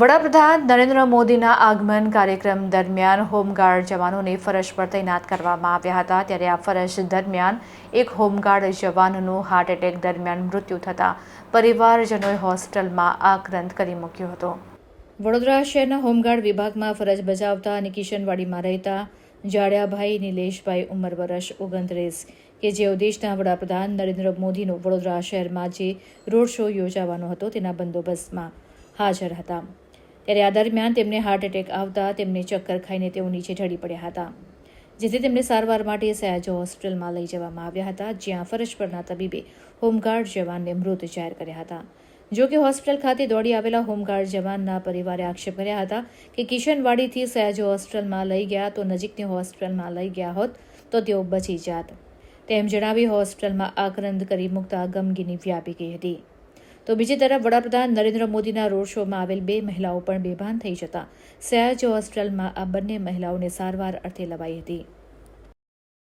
વડાપ્રધાન નરેન્દ્ર મોદીના આગમન કાર્યક્રમ દરમિયાન હોમગાર્ડ જવાનોને ફરજ પર તૈનાત કરવામાં આવ્યા હતા. ત્યારે આ ફરજ દરમિયાન એક હોમગાર્ડ જવાનનું હાર્ટ એટેક દરમિયાન મૃત્યુ થતાં પરિવારજનોએ હોસ્પિટલમાં આક્રંદ કરી મૂક્યો હતો. વડોદરા શહેરના હોમગાર્ડ વિભાગમાં ફરજ બજાવતા અને કિશનવાડીમાં રહેતા જાડ્યાભાઈ નિલેશભાઈ ઉંમર વર્ષ ઓગણત્રીસ કે જેઓ દેશના વડાપ્રધાન નરેન્દ્ર મોદીનો વડોદરા શહેરમાં જે રોડ શો યોજાવાનો હતો તેના બંદોબસ્તમાં હાજર હતા. ત્યારે આ દરમિયાન તેમને હાર્ટ એટેક આવતા તેમને ચક્કર ખાઈને તેઓ નીચે ઢળી પડ્યા હતા, જેથી તેમને સારવાર માટે સયાજો હોસ્પિટલમાં લઈ જવામાં આવ્યા હતા, જ્યાં ફરજ પરના તબીબે હોમગાર્ડ જવાનને મૃત જાહેર કર્યા હતા. જો કે હોસ્પિટલ ખાતે દોડી આવેલા હોમગાર્ડ જવાનના પરિવારે આક્ષેપ કર્યા હતા કે કિશનવાડીથી સયાજો હોસ્પિટલમાં લઈ ગયા તો નજીકની હોસ્પિટલમાં લઈ ગયા હોત તો તેઓ બચી જાત. તેમ જણાવી હોસ્પિટલમાં આક્રંદ કરી મૂકતા ગમગીની વ્યાપી ગઈ હતી. તો બીજી તરફ વડાપ્રધાન નરેન્દ્ર મોદીના રોડ શોમાં આવેલ બે મહિલાઓ પણ બેભાન થઈ જતા. સયાજ હોસ્પિટલમાં આ બંને મહિલાઓને સારવાર અર્થે લવાઈ હતી.